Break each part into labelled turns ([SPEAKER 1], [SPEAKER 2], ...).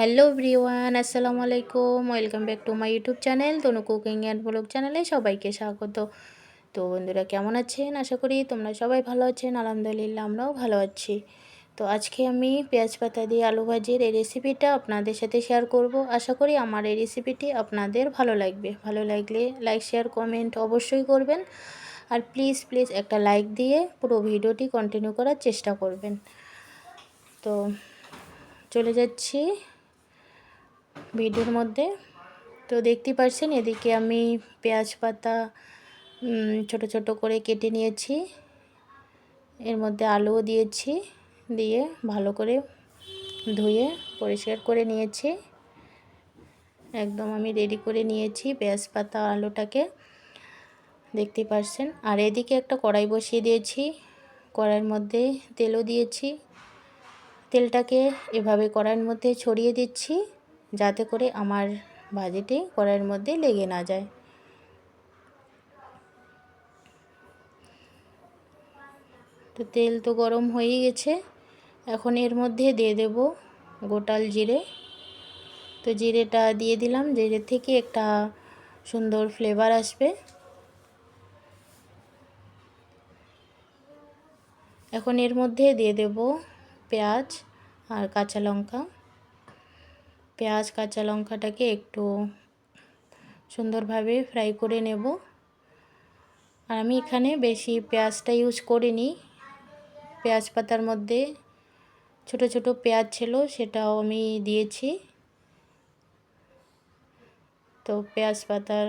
[SPEAKER 1] Hello everyone, আসসালামু আলাইকুম। Welcome back to my YouTube channel, Tanu cooking and vlog চ্যানেলে সবাইকে স্বাগত। তো বন্ধুরা, কেমন আছেন? আশা করি তোমরা সবাই ভালো আছেন, আলহামদুলিল্লাহ আমরাও ভালো আছি। তো আজকে আমি পেঁয়াজ পাতা দিয়ে আলু ভাজির এই রেসিপিটা আপনাদের সাথে শেয়ার করব। আশা করি আমার এই রেসিপিটি আপনাদের ভালো লাগবে। ভালো লাগলে লাইক, শেয়ার, কমেন্ট অবশ্যই করবেন। আর প্লিজ প্লিজ একটা লাইক দিয়ে পুরো ভিডিওটি কন্টিনিউ করার চেষ্টা করবেন। তো চলে যাচ্ছি। ভিডিওর মধ্যে। তো দেখতে পাচ্ছেন এদিকে আমি পেঁয়াজ পাতা ছোট ছোট করে কেটে নিয়েছি। এর মধ্যে আলুও দিয়েছি, দিয়ে ভালো করে ধুয়ে পরিষ্কার করে নিয়েছি। একদম আমি রেডি করে নিয়েছি পেঁয়াজ পাতা, আলুটাকে। দেখতে পাচ্ছেন আর এদিকে একটা কড়াই বসিয়ে দিয়েছি। কড়াইয়ের মধ্যে তেলও দিয়েছি। তেলটাকে এভাবে কড়াইয়ের মধ্যে ছড়িয়ে দিচ্ছি। যাতে করে আমার ভাজিটি কড়াইয়ের মধ্যে লেগে না যায়। তো তেল তো গরম হয়েই গেছে। এখন এর মধ্যে দিয়ে দেব গোটাল জিরে। তো জিরেটা দিয়ে দিলাম। জিরে থেকে একটা সুন্দর ফ্লেভার আসবে। এখন এর মধ্যে দিয়ে দেব পেঁয়াজ আর কাঁচা লঙ্কা। পেঁয়াজ, কাঁচা লঙ্কাটাকে একটু সুন্দরভাবে ফ্রাই করে নেব। আর আমি এখানে বেশি পেঁয়াজটা ইউজ করিনি। পেঁয়াজ পাতার মধ্যে ছোট ছোট পেঁয়াজ ছিল, সেটাও আমি দিয়েছি। তো পেঁয়াজ পাতার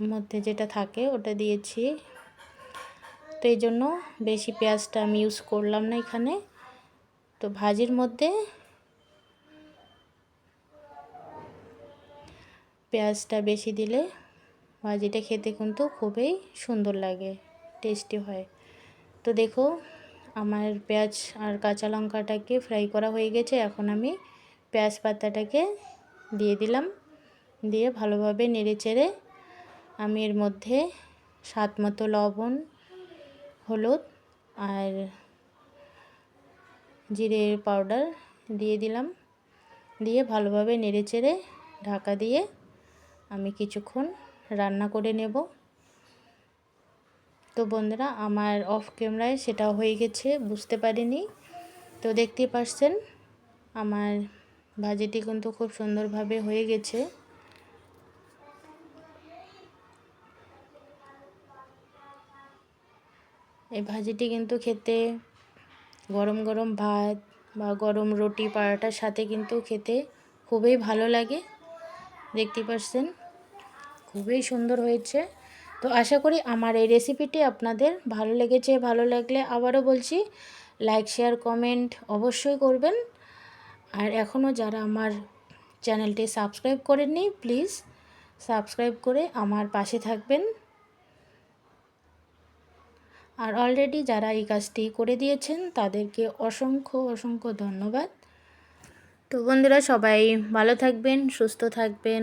[SPEAKER 1] মধ্যে যেটা থাকে, ওটা দিয়েছি। তো এই জন্য বেশি পেঁয়াজটা আমি ইউজ করলাম না এখানে। তো ভাজির মধ্যে পেঁয়াজটা বেশি দিলে ভাজিটা খেতে কিন্তু খুবই সুন্দর লাগে টেস্টি হয়। তো দেখো, আমার পেঁয়াজ আর কাঁচা লঙ্কাটাকে ফ্রাই করা হয়ে গেছে। এখন আমি পেঁয়াজ পাতাটাকে দিয়ে দিলাম। দিয়ে ভালোভাবে নেড়ে চেড়ে আমি এর মধ্যে স্বাদ মতো লবণ, হলুদ আর জিরের পাউডার দিয়ে দিলাম। দিয়ে ভালোভাবে নেড়ে চেড়ে ঢাকা দিয়ে আমি কিছুক্ষণ রান্না করে নেব। তো বন্ধুরা, আমার অফ ক্যামেরায় সেটা হয়ে গেছে, বুঝতে পারিনি। তো দেখতে পাচ্ছেন আমার ভাজিটি কিন্তু খুব সুন্দরভাবে হয়ে গেছে। এই ভাজিটি কিন্তু খেতে গরম গরম ভাত বা গরম রুটি পাড়াটার সাথে কিন্তু খেতে খুবই ভালো লাগে। দেখতে পাচ্ছেন খুবই সুন্দর হয়েছে। তো আশা করি আমার এই রেসিপিটি আপনাদের ভালো লেগেছে, ভালো লাগলে আবারও বলছি লাইক শেয়ার কমেন্ট অবশ্যই করবেন। আর এখনও যারা আমার চ্যানেলটি সাবস্ক্রাইব করেননি প্লিজ সাবস্ক্রাইব করে আমার পাশে থাকবেন। আর অলরেডি যারা এই কাজটি করে দিয়েছেন, তাদেরকে অসংখ্য অসংখ্য ধন্যবাদ। তো বন্ধুরা, সবাই ভালো থাকবেন, সুস্থ থাকবেন।